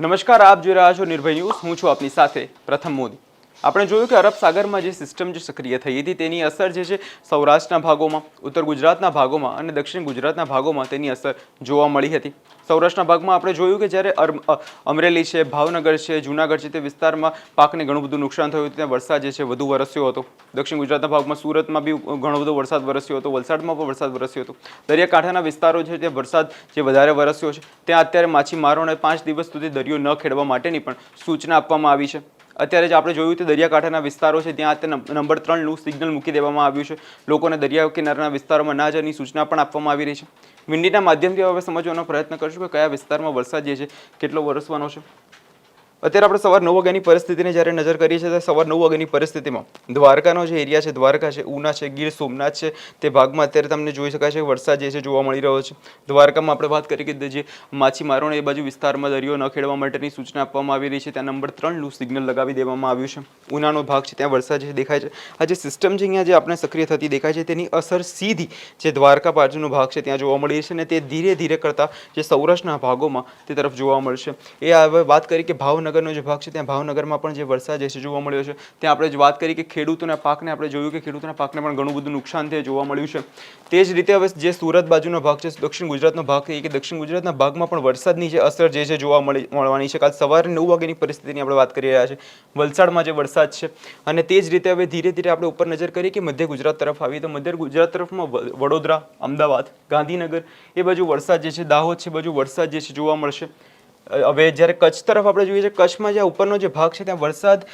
નમસ્કાર આપ જોઈ રહ્યા છો નિર્ભય ન્યૂઝ. હું છું આપની સાથે પ્રથમ મોદી. આપણે જોયું કે અરબ સાગરમાં જે સિસ્ટમ જે સક્રિય થઈ હતી, તેની અસર જે છે સૌરાષ્ટ્રના ભાગોમાં, ઉત્તર ગુજરાતના ભાગોમાં અને દક્ષિણ ગુજરાતના ભાગોમાં તેની અસર જોવા મળી હતી. સૌરાષ્ટ્રના ભાગમાં આપણે જોયું કે જ્યારે અમરેલી છે, ભાવનગર છે, જૂનાગઢ છે, તે વિસ્તારમાં પાકને ઘણું બધું નુકસાન થયું હતું. ત્યાં વરસાદ જે છે વધુ વરસ્યો હતો. દક્ષિણ ગુજરાતના ભાગમાં સુરતમાં બી ઘણો બધો વરસાદ વરસ્યો હતો. વલસાડમાં પણ વરસાદ વરસ્યો હતો. દરિયાકાંઠાના વિસ્તારો છે, ત્યાં વરસાદ જે વધારે વરસ્યો છે, ત્યાં અત્યારે માછીમારોને પાંચ દિવસ સુધી દરિયો ન ખેડવા માટેની પણ સૂચના આપવામાં આવી છે. અત્યારે જ આપણે જોયું તે દરિયાકાંઠાના વિસ્તારો છે, ત્યાં નંબર ત્રણનું સિગ્નલ મૂકી દેવામાં આવ્યું છે. લોકોને દરિયા કિનારાના વિસ્તારોમાં ના જવાની સૂચના પણ આપવામાં આવી રહી છે. વિંડીના માધ્યમથી હવે સમજવાનો પ્રયત્ન કરશું કે કયા વિસ્તારમાં વરસાદ જે છે, કેટલો વરસવાનો છે. અત્યારે આપણે સવાર નવ વાગ્યાની પરિસ્થિતિને જ્યારે નજર કરીએ છીએ સવાર નવ વાગ્યાની પરિસ્થિતિમાં દ્વારકાનો જે એરિયા છે, દ્વારકા છે, ઉના છે, ગીર સોમનાથ છે, તે ભાગમાં અત્યારે તમને જોઈ શકાય છે વરસાદ જે છે જોવા મળી રહ્યો છે. દ્વારકામાં આપણે વાત કરી કે જે માછીમારોને એ બાજુ વિસ્તારમાં દરિયો ન ખેડવા માટેની સૂચના આપવામાં આવી રહી છે. ત્યાં નંબર ત્રણનું સિગ્નલ લગાવી દેવામાં આવ્યું છે. ઉનાનો ભાગ છે, ત્યાં વરસાદ જે દેખાય છે. આ જે સિસ્ટમ છે અહીંયા જે આપણે સક્રિય થતી દેખાય છે, તેની અસર સીધી જે દ્વારકા બાજુનો ભાગ છે, ત્યાં જોવા મળી છે અને તે ધીરે ધીરે કરતાં જે સૌરાષ્ટ્રના ભાગોમાં તે તરફ જોવા મળશે. એ હવે વાત કરી કે ભાવનગરનો જે ભાગ છે, ત્યાં ભાવનગરમાં પણ જે વરસાદ છે જોવા મળ્યો છે, ત્યાં આપણે જ વાત કરી કે ખેડૂતોના પાકને આપણે જોયું કે ખેડૂતોના પાકને પણ ઘણું બધું નુકસાન થયું જોવા મળ્યું છે. તે જ રીતે હવે જે સુરત બાજુનો ભાગ છે, દક્ષિણ ગુજરાતનો ભાગ છે કે દક્ષિણ ગુજરાતના ભાગમાં પણ વરસાદની જે અસર જે છે જોવા મળી, મળવાની છે. કાલ સવારે નવ વાગ્યાની પરિસ્થિતિની આપણે વાત કરી રહ્યા છે. વલસાડમાં જે વરસાદ છે અને તે જ રીતે હવે ધીરે ધીરે આપણે ઉપર નજર કરીએ કે મધ્ય ગુજરાત તરફ આવીએ તો મધ્ય ગુજરાત તરફમાં વડોદરા, અમદાવાદ, ગાંધીનગર એ બાજુ વરસાદ જે છે, દાહોદ છે બાજુ વરસાદ જે છે જોવા મળશે. હવે જ્યારે કચ્છ તરફ આપણે જોઈએ છે, કચ્છમાં જે ઉપરનો જે ભાગ છે, ત્યાં વરસાદ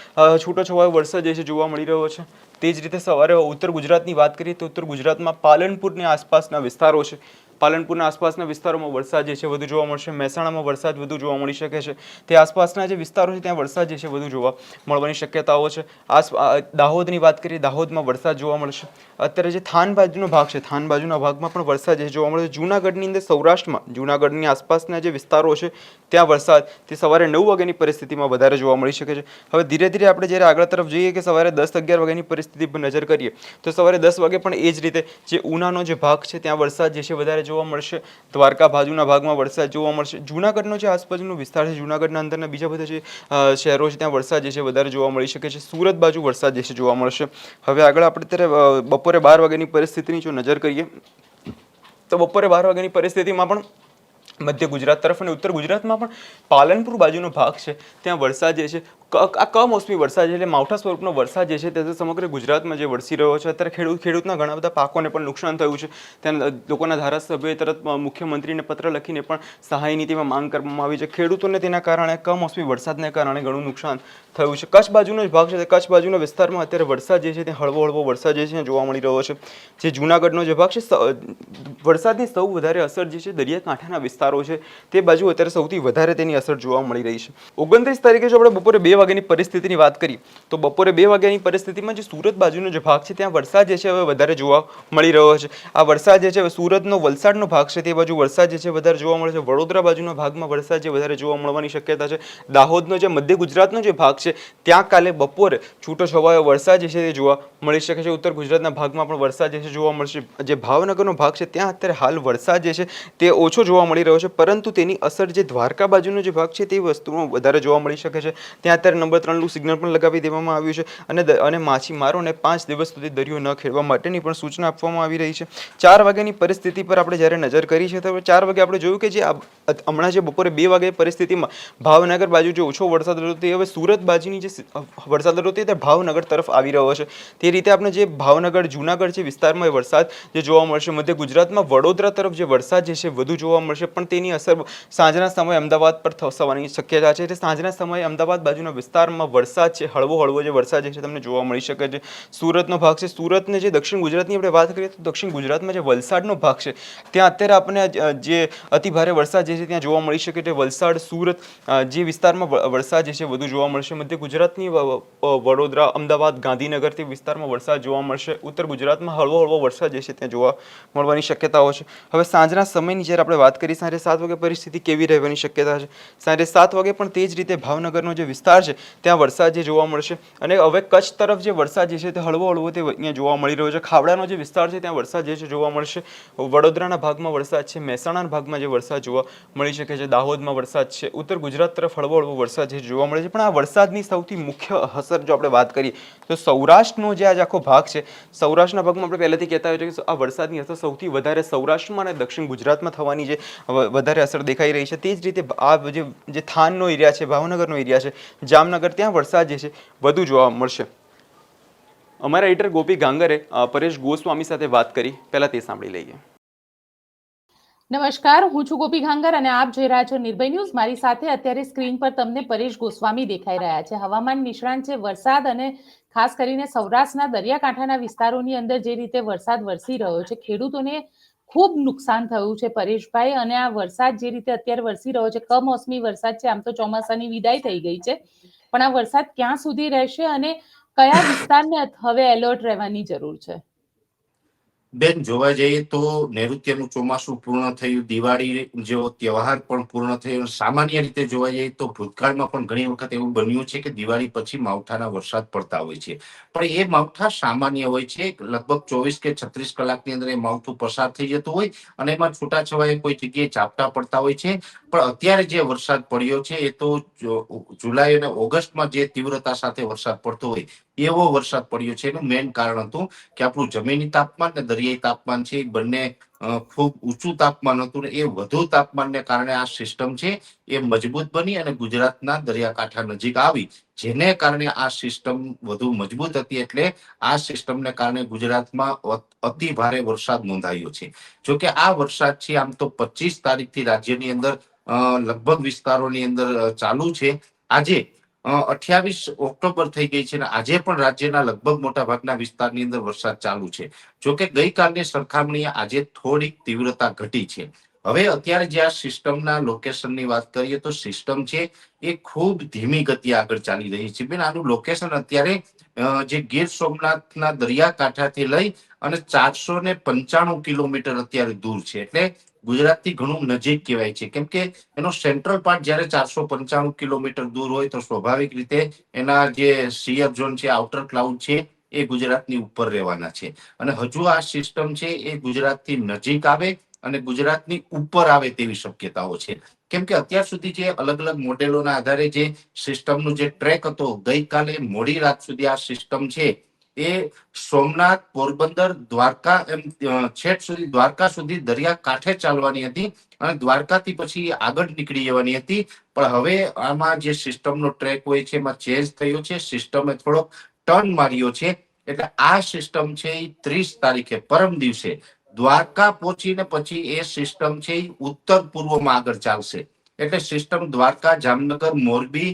છૂટો છવાયો વરસાદ જે છે જોવા મળી રહ્યો છે. તે જ રીતે સવારે ઉત્તર ગુજરાતની વાત કરીએ તો ઉત્તર ગુજરાતમાં પાલનપુરની આસપાસના વિસ્તારો છે. પાલનપુરના આસપાસના વિસ્તારોમાં વરસાદ જે છે વધુ જોવા મળશે. મહેસાણામાં વરસાદ વધુ જોવા મળી શકે છે. તે આસપાસના જે વિસ્તારો છે, ત્યાં વરસાદ જે છે વધુ જોવા મળવાની શક્યતાઓ છે. આસ દાહોદની વાત કરીએ, દાહોદમાં વરસાદ જોવા મળશે. અત્યારે જે થાન બાજુનો ભાગ છે, થાન બાજુના ભાગમાં પણ વરસાદ જે જોવા મળે છે. જૂનાગઢની અંદર સૌરાષ્ટ્રમાં, જૂનાગઢની આસપાસના જે વિસ્તારો છે, ત્યાં વરસાદ તે સવારે નવ વાગ્યાની પરિસ્થિતિમાં વધારે જોવા મળી શકે છે. હવે ધીરે ધીરે આપણે જ્યારે આગળ તરફ જઈએ કે સવારે દસ અગિયાર વાગ્યાની પરિસ્થિતિ પર નજર કરીએ, તો સવારે દસ વાગે પણ એ જ રીતે જે ઉનાનો જે ભાગ છે, ત્યાં વરસાદ જે છે વધારે જોવા મળશે. દ્વારકા બાજુના ભાગમાં વરસાદ જોવા મળશે. જૂનાગઢનો જે આસપાસનો વિસ્તાર છે, જૂનાગઢના અંદરના બીજા બધા જે શહેરો છે, ત્યાં વરસાદ જે છે, વધારે જોવા મળી શકે છે. સુરત બાજુ વરસાદ જે છે, જોવા મળશે. હવે આગળ આપણે અત્યારે બપોરે બાર વાગ્યાની પરિસ્થિતિની જો નજર કરીએ, તો બપોરે બાર વાગ્યાની પરિસ્થિતિમાં પણ મધ્ય ગુજરાત તરફ અને ઉત્તર ગુજરાતમાં પણ પાલનપુર બાજુનો ભાગ છે. ત્યાં વરસાદ જે છે આ કમોસમી વરસાદ એટલે માવઠા સ્વરૂપનો વરસાદ જે છે તે સમગ્ર ગુજરાતમાં જે વરસી રહ્યો છે, અત્યારે ખેડૂત, ખેડૂતના ઘણા બધા પાકોને પણ નુકસાન થયું છે. ત્યાં લોકોના ધારાસભ્યોએ તરત મુખ્યમંત્રીને પત્ર લખીને પણ સહાય નીતિમાં માંગ કરવામાં આવી છે. ખેડૂતોને તેના કારણે કમોસમી વરસાદને કારણે ઘણું નુકસાન થયું છે. કચ્છ બાજુનો જ ભાગ છે, કચ્છ બાજુના વિસ્તારમાં અત્યારે વરસાદ જે છે તે હળવો હળવો વરસાદ જે છે જોવા મળી રહ્યો છે. જે જૂનાગઢનો જે ભાગ છે વરસાદની સૌ વધારે અસર જે છે દરિયાકાંઠાના વિસ્તારો છે. તે બાજુ અત્યારે સૌથી વધારે તેની અસર જોવા મળી રહી છે. ઓગણત્રીસ તારીખે જો આપણે બપોરે બે વાગ્યાની પરિસ્થિતિની વાત કરીએ, તો બપોરે બે વાગ્યાની પરિસ્થિતિમાં જે સુરત બાજુનો જે ભાગ છે, ત્યાં વરસાદ જે છે હવે વધારે જોવા મળી રહ્યો છે. આ વરસાદ જે છે, હવે સુરતનો વલસાડનો ભાગ છે, તે બાજુ વરસાદ જે છે વધારે જોવા મળે છે. વડોદરા બાજુના ભાગમાં વરસાદ જે વધારે જોવા મળવાની શક્યતા છે. દાહોદનો જે મધ્ય ગુજરાતનો જે ભાગ છે, ત્યાં કાલે બપોરે છૂટો છવાયો વરસાદ જે છે તે જોવા મળી શકે છે. ઉત્તર ગુજરાતના ભાગમાં પણ વરસાદ જે છે જોવા મળશે. જે ભાવનગરનો ભાગ છે, ત્યાં અત્યારે હાલ વરસાદ જે છે તે ઓછો જોવા મળી રહ્યો છે, પરંતુ તેની અસર જે દ્વારકા બાજુનો જે ભાગ છે, તે વસ્તુમાં વધારે જોવા મળી શકે છે. ત્યાં અત્યારે નંબર ત્રણનું સિગ્નલ પણ લગાવી દેવામાં આવ્યું છે અને અને માછીમારોને પાંચ દિવસ સુધી દરિયો ન ખેડવા માટેની પણ સૂચના આપવામાં આવી રહી છે. ચાર વાગ્યાની પરિસ્થિતિ પર આપણે જ્યારે નજર કરી છે તો ચાર વાગે આપણે જોયું કે જે હમણાં જે બપોરે બે વાગે પરિસ્થિતિમાં ભાવનગર બાજુ જે ઓછો વરસાદ હતો હવે સુરત બાજુની જે વરસાદ હતો તે ભાવનગર તરફ આવી રહ્યો છે. તે રીતે આપણે જે ભાવનગર, જુનાગઢ જે વિસ્તારમાં એ વરસાદ જે જોવા મળશે, મધ્ય ગુજરાતમાં વડોદરા તરફ જે વરસાદ જે છે વધુ જોવા મળશે, પણ તેની અસર સાંજના સમયે અમદાવાદ પર થવાની શક્યતા છે. એટલે સાંજના સમયે અમદાવાદ બાજુના વિસ્તારમાં વરસાદ છે, હળવો હળવો જે વરસાદ છે તમને જોવા મળી શકે છે. સુરતનો ભાગ છે, સુરતને જે દક્ષિણ ગુજરાતની આપણે વાત કરીએ તો દક્ષિણ ગુજરાતમાં જે વલસાડનો ભાગ છે, ત્યાં અત્યારે આપણને જે અતિભારે વરસાદ જે છે ત્યાં જોવા મળી શકે છે. વલસાડ, સુરત જે વિસ્તારમાં વરસાદ જે છે વધુ જોવા મળશે. મધ્ય ગુજરાતની વડોદરા, અમદાવાદ, ગાંધીનગર તે વિસ્તારમાં વરસાદ જોવા મળશે. ઉત્તર ગુજરાતમાં હળવો હળવો વરસાદ જે છે ત્યાં જોવા મળવાની શક્યતાઓ છે. હવે સાંજના સમયની જ્યારે આપણે વાત કરીએ, સાંજે સાત વાગે પરિસ્થિતિ કેવી રહેવાની શક્યતા છે? સાંજે સાત વાગે પણ તે જ રીતે ભાવનગરનો જે વિસ્તાર છે છે. ત્યાં વરસાદ જે જોવા મળશે અને હવે કચ્છ તરફ જે વરસાદ જે છે તે હળવો હળવો તે અહીંયા જોવા મળી રહ્યો છે. ખાવડાનો જે વિસ્તાર છે ત્યાં વરસાદ જે છે જોવા મળશે. વડોદરાના ભાગમાં વરસાદ છે. મહેસાણાના ભાગમાં જે વરસાદ જોવા મળી શકે છે. દાહોદમાં વરસાદ છે. ઉત્તર ગુજરાત તરફ હળવો હળવો વરસાદ જે જોવા મળે છે. પણ આ વરસાદની સૌથી મુખ્ય અસર જો આપણે વાત કરીએ તો સૌરાષ્ટ્રનો જે આજ આખો ભાગ છે, સૌરાષ્ટ્રના ભાગમાં આપણે પહેલેથી કહેતા હોય છે કે આ વરસાદની અસર સૌથી વધારે સૌરાષ્ટ્રમાં અને દક્ષિણ ગુજરાતમાં થવાની જે વધારે અસર દેખાઈ રહી છે. તે જ રીતે આ જે થાનનો એરિયા છે, ભાવનગરનો એરિયા છે જામનગર ત્યાં વરસાદ જે છે, વધુ જોવા મળશે. અમારા એડિટર ગોપી ગાંગરે પરેશ ગોસ્વામી સાથે વાત કરી. પહેલા તે સાંભળી લઈએ. નમસ્કાર, હું છું ગોપી ઘાંગર અને આપ જોઈ રહ્યા છો નિર્ભય ન્યૂઝ. મારી સાથે અત્યારે સ્ક્રીન પર તમને પરેશ ગોસ્વામી દેખાઈ રહ્યા છે. હવામાન નિષ્ણાંત છે. વરસાદ અને ખાસ કરીને સૌરાષ્ટ્રના દરિયાકાંઠાના વિસ્તારોની અંદર જે રીતે વરસાદ વરસી રહ્યો છે, ખેડૂતોને ખૂબ નુકસાન થયું છે પરેશભાઈ, અને આ વરસાદ જે રીતે અત્યારે વરસી રહ્યો છે, કમોસમી વરસાદ છે, આમ તો ચોમાસાની વિદાય થઈ ગઈ છે, પણ આ વરસાદ ક્યાં સુધી રહેશે અને કયા વિસ્તારને હવે એલર્ટ રહેવાની જરૂર છે? બેન, જોવા જઈએ તો નૈઋત્યનું ચોમાસું પૂર્ણ થયું, દિવાળી જેવો તહેવાર પણ પૂર્ણ થયો. સામાન્ય રીતે જોવા જઈએ તો ભૂતકાળમાં પણ ઘણી વખત એવું બન્યું છે કે દિવાળી પછી માવઠાના વરસાદ પડતા હોય છે. પણ એ માવઠા સામાન્ય હોય છે. લગભગ ચોવીસ કે છત્રીસ કલાકની અંદર એ માવઠું પસાર થઈ જતું હોય અને એમાં છૂટાછવાયે કોઈ જગ્યાએ ઝાપટા પડતા હોય છે. પણ અત્યારે જે વરસાદ પડ્યો છે, એ તો જુલાઈ અને ઓગસ્ટમાં જે તીવ્રતા સાથે વરસાદ પડતો હોય, એવો વરસાદ પડ્યો છે. એનું મેઇન કારણ હતું કે આપણું જમીની તાપમાન અને દરિયાઈ તાપમાન છે એ બંને ખૂબ ઊંચું તાપમાન હતું ને એ વધુ તાપમાનને કારણે આ સિસ્ટમ છે એ મજબૂત બની અને ગુજરાતના દરિયાકાંઠા નજીક આવી. જેને કારણે આ સિસ્ટમ વધુ મજબૂત હતી એટલે આ સિસ્ટમને કારણે ગુજરાતમાં અતિ ભારે વરસાદ નોંધાયો છે. જોકે આ વરસાદ છે આમ તો પચીસ તારીખથી રાજ્યની અંદર લગભગ વિસ્તારોની અંદર ચાલુ છે. આજે અઠ્યાવીસ ઓક્ટોબર થઈ ગઈ છે અને આજે પણ રાજ્યના લગભગ મોટા ભાગના વિસ્તારની અંદર વરસાદ ચાલુ છે. જોકે ગઈકાલની સરખામણીએ આજે થોડીક તીવ્રતા ઘટી છે. હવે અત્યારે જે આ સિસ્ટમના લોકેશનની વાત કરીએ તો સિસ્ટમ છે એ ખૂબ ધીમી ગતિએ આગળ ચાલી રહી છે. બેન, આનું લોકેશન અત્યારે જે ગીર સોમનાથના દરિયાકાંઠાથી લઈ અને ચારસો ને પંચાણું કિલોમીટર અત્યારે દૂર છે. એટલે ગુજરાતથી ઘણું નજીક કહેવાય છે. કેમ કે એનો સેન્ટ્રલ પાર્ટ જ્યારે ચારસો પંચાણું કિલોમીટર દૂર હોય તો સ્વાભાવિક રીતે એના જે સિયર ઝોન છે આઉટર ક્લાઉડ છે, એ ગુજરાતની ઉપર રહેવાના છે. અને હજુ આ સિસ્ટમ છે એ ગુજરાતથી નજીક આવે અને ગુજરાતની ઉપર આવે તેવી શક્યતાઓ છે. કેમ કે અત્યાર સુધી જે અલગ અલગ મોડેલોના આધારે જે સિસ્ટમનું જે ટ્રેક હતો, ગઈકાલે મોડી રાત સુધી આ સિસ્ટમ છે એ સોમનાથ, પોરબંદર, દ્વારકા એમ છેટ સુધી દ્વારકા સુધી દરિયા કાંઠે ચાલવાની હતી અને દ્વારકાથી પછી આગળ નીકળી જવાની હતી. પણ હવે આમાં જે સિસ્ટમનો ટ્રેક હોય છે, એમાં ચેન્જ થયો છે. સિસ્ટમે થોડોક ટર્ન માર્યો છે. એટલે આ સિસ્ટમ છે એ ત્રીસ તારીખે, પરમ દિવસે. દ્વારકા પહોંચીને પછી એ સિસ્ટમ છે એ ઉત્તર પૂર્વમાં આગળ ચાલશે. એટલે સિસ્ટમ દ્વારકા, જામનગર, મોરબી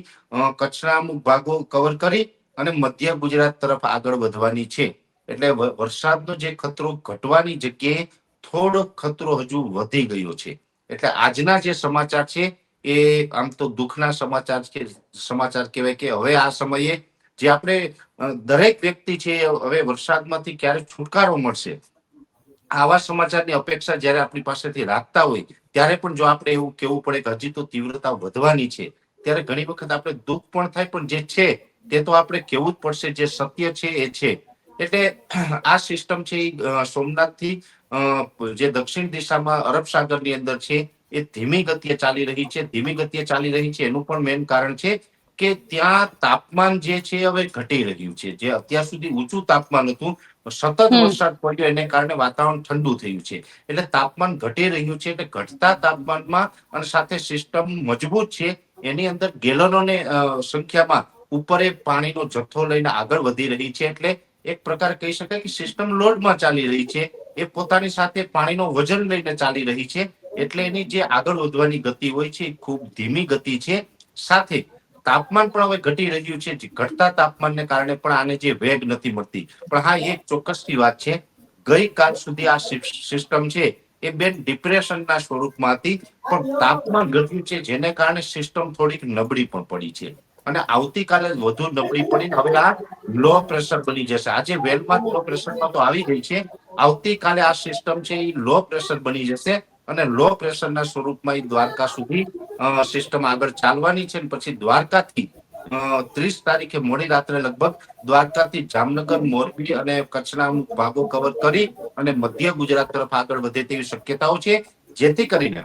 કચ્છના અમુક ભાગો કવર કરી અને મધ્ય ગુજરાત તરફ આગળ વધવાની છે. એટલે વરસાદનો જે ખતરો ઘટવાની જગ્યાએ થોડો ખતરો હજુ વધી ગયો છે. એટલે આજના જે સમાચાર છે, એ આમ તો દુઃખના સમાચાર છે સમાચાર કહેવાય કે હવે આ સમયે જે આપણે દરેક વ્યક્તિ છે, હવે વરસાદમાંથી ક્યારે છુટકારો મળશે? આવા સમાચારની અપેક્ષા જ્યારે આપણી પાસેથી રાખતા હોય, ત્યારે પણ જો આપણે એવું કેવું પડે કે હજી તો તીવ્રતા વધવાની છે, ત્યારે ઘણી વખત આપણે દુઃખ પણ થાય, પણ જે છે તે તો આપણે કેવું જ પડશે જે સત્ય છે એ છે. એટલે આ સિસ્ટમ છે એ સોમનાથથી જે દક્ષિણ દિશામાં અરબ સાગરની અંદર છે એ ધીમી ગતિએ ચાલી રહી છે. ધીમી ગતિએ ચાલી રહી છે એનું પણ મેઇન કારણ છે કે ત્યાં તાપમાન જે છે હવે ઘટી રહ્યું છે. જે અત્યાર સુધી ઊંચું તાપમાન હતું સતત વરસાદ પડ્યો એને કારણે વાતાવરણ ઠંડુ થયું છે. એટલે તાપમાન ઘટી રહ્યું છે એટલે ઘટતા તાપમાનમાં અને સાથે સિસ્ટમ મજબૂત છે એની અંદર ગેલનોને સંખ્યામાં ઉપર એ પાણીનો જથ્થો લઈને આગળ વધી રહી છે એટલે એક પ્રકાર કહી શકાય કે સિસ્ટમ લોડમાં ચાલી રહી છે. એ પોતાની સાથે પાણીનો વજન લઈને ચાલી રહી છે. એટલે એની જે આગળ વધવાની ગતિ હોય છે ખૂબ ધીમી ગતિ છે. સાથે તાપમાન પણ હવે ઘટી રહ્યું છે. ઘટતા તાપમાનને કારણે પણ આને જે વેગ નથી મળતી. પણ હા એક ચોક્કસની વાત છે. ગઈકાલ સુધી આ સિસ્ટમ છે એ બેન ડિપ્રેશનના સ્વરૂપમાં હતી. પણ તાપમાન ઘટ્યું છે, જેને કારણે સિસ્ટમ થોડીક નબળી પણ પડી છે. અને આવતીકાલે વધુ નબળી પડીને હવે આ લો પ્રેશર બની જશે. આજે વેલમાં લો પ્રેશરમાં તો આવી ગઈ છે. આવતીકાલે આ સિસ્ટમ છે એ લો પ્રેશર બની જશે અને લો પ્રેશરના સ્વરૂપમાં એ દ્વારકા સુધી સિસ્ટમ આગળ ચાલવાની છે પછી દ્વારકાથી ત્રીસ તારીખે મોડી રાત્રે લગભગ દ્વારકાથી જામનગર, મોરબી અને કચ્છના અમુક ભાગો કવર કરી અને મધ્ય ગુજરાત તરફ આગળ વધે તેવી શક્યતાઓ છે. જેથી કરીને,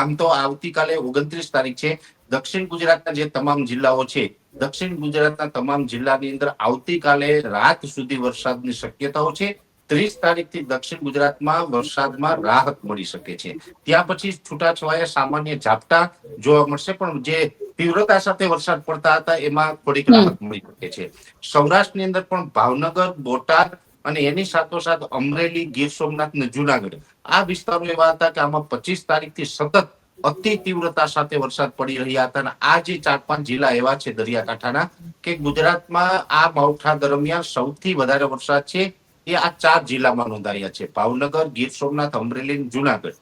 આમ તો આવતીકાલે ઓગણત્રીસ તારીખ છે. દક્ષિણ ગુજરાતના જે તમામ જિલ્લાઓ છે દક્ષિણ ગુજરાતના તમામ જિલ્લાની અંદર આવતીકાલે રાત સુધી વરસાદની શક્યતાઓ છે. ત્રીસ તારીખથી દક્ષિણ ગુજરાતમાં વરસાદમાં રાહત મળી શકે છે. ત્યાં પછી છૂટાછવાયા સામાન્ય ઝાપટા જોવા મળશે પણ જે તીવ્રતા સાથે વરસાદ પડતા હતા એમાં થોડીક રાહત મળી શકે છે. સૌરાષ્ટ્રની અંદર પણ ભાવનગર બોટાદ અને એની સાથોસાથ અમરેલી ગીર સોમનાથ અને જુનાગઢ આ વિસ્તારો એવા હતા કે આમાં પચીસ તારીખથી સતત અતિ તીવ્રતા સાથે વરસાદ પડી રહ્યા હતા અને ચાર પાંચ જિલ્લા એવા છે દરિયાકાંઠાના કે ગુજરાતમાં આ માવઠા દરમિયાન સૌથી વધારે વરસાદ છે એ આ ચાર જિલ્લામાં નોંધાયા છે. ભાવનગર, ગીર સોમનાથ, અમરેલી જુનાગઢ.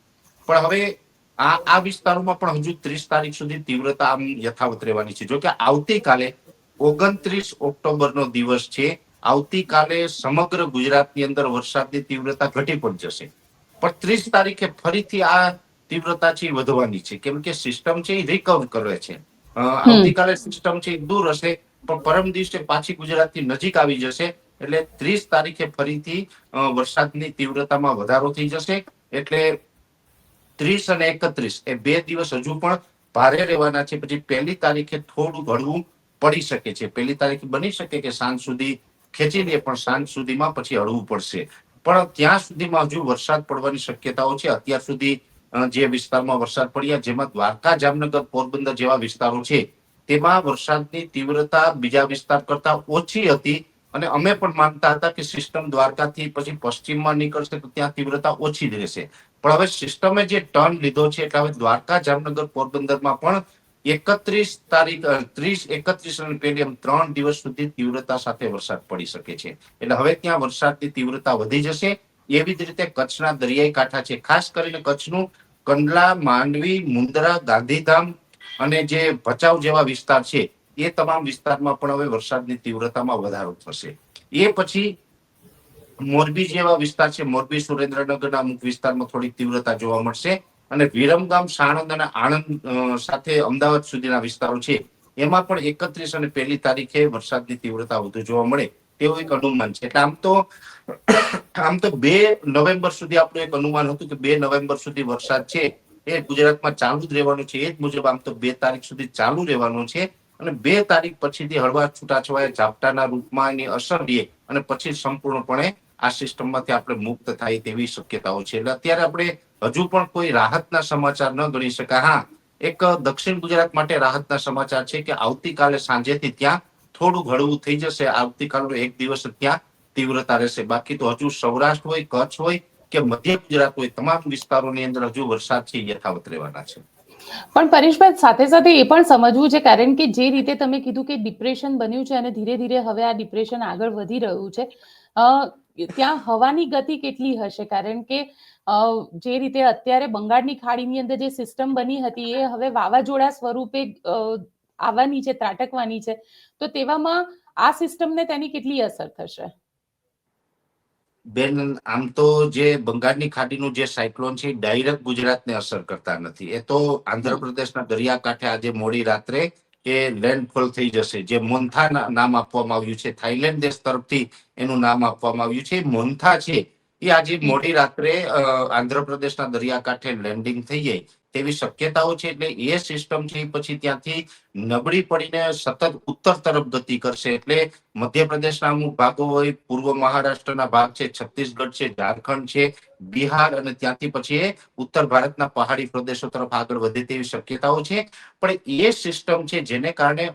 પણ હવે આ આ વિસ્તારોમાં પણ હજુ ત્રીસ તારીખ સુધી તીવ્રતા આમ યથાવત રહેવાની છે. જોકે આવતીકાલે ઓગણત્રીસ ઓક્ટોબરનો દિવસ છે. આવતીકાલે સમગ્ર ગુજરાતની અંદર વરસાદની તીવ્રતા ઘટી પણ જશે. પણ ત્રીસ તારીખે ફરીથી આ તીવ્રતા છે એ વધવાની છે. કેમ કે સિસ્ટમ છે એ રિકવ કરે છે. આવતીકાલે સિસ્ટમ છે એ દૂર હશે પણ પરમ દિવસે પાછી ગુજરાતની નજીક આવી જશે એટલે ત્રીસ તારીખે ફરીથી વરસાદની તીવ્રતામાં વધારો થઈ જશે એટલે ત્રીસ અને એકત્રીસ એ બે દિવસ હજુ પણ ભારે રહેવાના છે. પછી પહેલી તારીખે થોડું હળવું પડી શકે છે. પહેલી તારીખે બની શકે કે સાંજ સુધી ખેંચી લે પણ સાંજ સુધીમાં પછી હળવું પડશે. પણ ત્યાં સુધીમાં હજુ વરસાદ પડવાની શક્યતાઓ છે. અત્યાર સુધી જે વિસ્તારમાં વરસાદ પડ્યા, જેમાં દ્વારકા, જામનગર, પોરબંદર જેવા વિસ્તારો છે, તેમાં વરસાદની તીવ્રતા બીજા વિસ્તાર કરતા ઓછી હતી અને અમે પણ માનતા હતા કે સિસ્ટમ દ્વારકાથી પછી પશ્ચિમમાં નીકળશે તો ત્યાં તીવ્રતા ઓછી જ રહેશે. પણ હવે સિસ્ટમે જે ટર્ન લીધો છે, એટલે હવે દ્વારકા, જામનગર, પોરબંદરમાં પણ એકત્રીસ તારીખ ત્રીસ, એકત્રીસ અને પેલી એમ ત્રણ દિવસ સુધી તીવ્રતા સાથે વરસાદ પડી શકે છે. એટલે હવે ત્યાં વરસાદની તીવ્રતા વધી જશે. એવી જ રીતે કચ્છના દરિયાઈ કાંઠા છે. ખાસ કરીને કચ્છનું કંડલા, માંડવી, મુન્દ્રા, ગાંધીધામ અને જે ભચાઉ જેવા વિસ્તાર છે, એ તમામ વિસ્તારમાં પણ હવે વરસાદની તીવ્રતામાં વધારો થશે. એ પછી મોરબી જેવા વિસ્તાર છે, મોરબી સુરેન્દ્રનગરના અમુક વિસ્તારમાં થોડીક તીવ્રતા જોવા મળશે અને વિરમગામ, સાણંદ અને આણંદ સાથે અમદાવાદ સુધીના વિસ્તારો છે, એમાં પણ એકત્રીસ અને પહેલી તારીખે વરસાદની તીવ્રતા વધુ જોવા મળે તેવું એક અનુમાન છે. એટલે આમ તો આમ તો બે નવેમ્બર સુધી આપણું એક અનુમાન હતું કે બે નવેમ્બર સુધી વરસાદ છે, એ ગુજરાતમાં ચાલુ જ રહેવાનું છે, એ જ મુજબ આમ તો બે તારીખ સુધી ચાલુ રહેવાનું છે. અને બે તારીખ પછીથી હળવા છૂટાછવાયા ઝાપટાના રૂપમાં એની અસર રહે અને પછી સંપૂર્ણપણે આ સિસ્ટમમાંથી આપણે મુક્ત થાય તેવી શક્યતાઓ છે. એટલે અત્યારે આપણે હજુ પણ કોઈ રાહતના સમાચાર ન ગણી શકાય. હા, એક દક્ષિણ ગુજરાત માટે રાહતના સમાચાર છે કે આવતીકાલે સાંજેથી ત્યાં થોડું હળવું થઈ જશે. આવતીકાલનો એક દિવસ ત્યાં તીવ્રતા રહેશે. બાકી તો હજુ સૌરાષ્ટ્ર હોય, કચ્છ હોય કે મધ્ય ગુજરાત હોય, તમામ વિસ્તારોની અંદર હજુ વરસાદ છે યથાવત રહેવાના છે. પણ પરેશભાઈ, સાથે સાથે એ પણ સમજવું છે, કારણ કે જે રીતે તમે કીધું કે ડિપ્રેશન બન્યું છે અને ધીરે ધીરે હવે આ ડિપ્રેશન આગળ વધી રહ્યું છે ત્યાં હવાની ગતિ કેટલી હશે? કારણ કે જે રીતે અત્યારે બંગાળની ખાડીની અંદર જે સિસ્ટમ બની હતી એ હવે વાવાઝોડા સ્વરૂપે આવવાની છે, ત્રાટકવાની છે. તો તેવામાં આ સિસ્ટમને તેની કેટલી અસર થશે? બેન, આમ તો જે બંગાળની ખાડીનું જે સાયક્લોન છે ડાયરેક્ટ ગુજરાતને અસર કરતા નથી. એ તો આંધ્રપ્રદેશના દરિયાકાંઠે આજે મોડી રાત્રે એ લેન્ડફોલ થઈ જશે. જે મોન્થા નામ આપવામાં આવ્યું છે થાઈલેન્ડ દેશ તરફથી એનું નામ આપવામાં આવ્યું છે. મોન્થા છે, એ આજે મોડી રાત્રે આંધ્રપ્રદેશના દરિયાકાંઠે લેન્ડિંગ થઈ જાય. તેવી શક્યતાઓ છે એટલે એ સિસ્ટમ છે પછી ત્યાંથી નબળી પડીને સતત ઉત્તર તરફ ગતિ કરશે એટલે મધ્યપ્રદેશના અમુક ભાગો હોય, પૂર્વ મહારાષ્ટ્રના ભાગ છે, છત્તીસગઢ છે, ઝારખંડ છે, બિહાર અને ત્યાંથી પછી એ ઉત્તર ભારતના પહાડી પ્રદેશો તરફ આગળ વધે તેવી શક્યતાઓ છે. પણ એ સિસ્ટમ છે જેને કારણે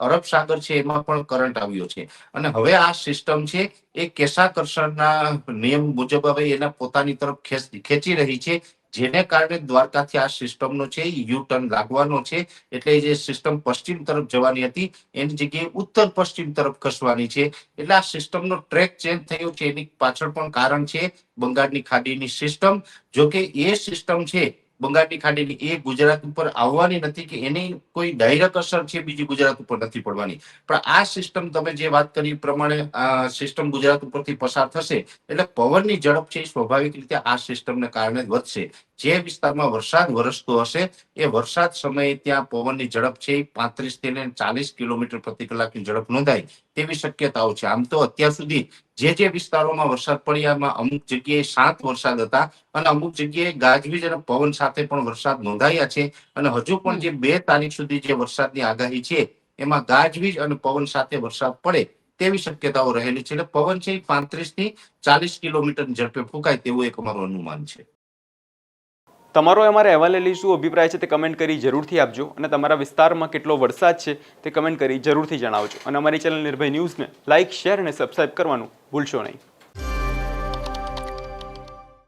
અરબ સાગર છે એમાં પણ કરંટ આવ્યો છે. અને હવે આ સિસ્ટમ છે એ કેશાકર્ષણના નિયમ મુજબ હવે એના પોતાની તરફ ખેંચી રહી છે. જેને કારણે દ્વારકાથી આ સિસ્ટમનો છે યુ ટર્ન લાગવાનો છે, એટલે જે સિસ્ટમ પશ્ચિમ તરફ જવાની હતી, એની જગ્યાએ ઉત્તર પશ્ચિમ તરફ ખસવાની છે. એટલે આ સિસ્ટમનો ટ્રેક ચેન્જ થયો છે, એની પાછળ પણ કારણ છે બંગાળની ખાડીની સિસ્ટમ. જો કે એ સિસ્ટમ છે બંગાળની ખાડીની એ ગુજરાત ઉપર આવવાની નથી કે એની કોઈ ડાયરેક્ટ અસર છે બીજી ગુજરાત ઉપર નથી પડવાની. પણ આ સિસ્ટમ તમે જે વાત કરી પ્રમાણે, આ સિસ્ટમ ગુજરાત ઉપરથી પસાર થશે. એટલે પવનની ઝડપ છે સ્વાભાવિક રીતે આ સિસ્ટમને કારણે વધશે. જે વિસ્તારમાં વરસાદ વરસતો હશે, એ વરસાદ સમયે ત્યાં પવનની ઝડપ છે એ પાંત્રીસથી ચાલીસ કિલોમીટર પ્રતિ કલાકની ઝડપ નોંધાય તેવી શક્યતાઓ છે. આમ તો અત્યાર સુધી જે જે વિસ્તારોમાં વરસાદ પડ્યામાં અમુક જગ્યાએ સાત વરસાદ હતા અને અમુક જગ્યાએ ગાજવીજ અને પવન સાથે પણ વરસાદ નોંધાયા છે અને હજુ પણ જે બે તારીખ સુધી જે વરસાદની આગાહી છે, એમાં ગાજવીજ અને પવન સાથે વરસાદ પડે તેવી શક્યતાઓ રહેલી છે. એટલે પવન છે એ પાંત્રીસથી ચાલીસ કિલોમીટર ઝડપે ફૂંકાય તેવું એક અમારું અનુમાન છે. તમારો એમાં રહેવાલેલી શું અભિપ્રાય છે તે કમેન્ટ કરી જરૂરથી આપજો અને તમારા વિસ્તારમાં કેટલો વરસાદ છે તે કમેન્ટ કરી જરૂરથી જણાવજો. અને અમારી ચેનલ નિર્ભય ન્યૂઝને લાઇક શેર અને સબસ્ક્રાઇબ કરવાનું ભૂલશો નહીં.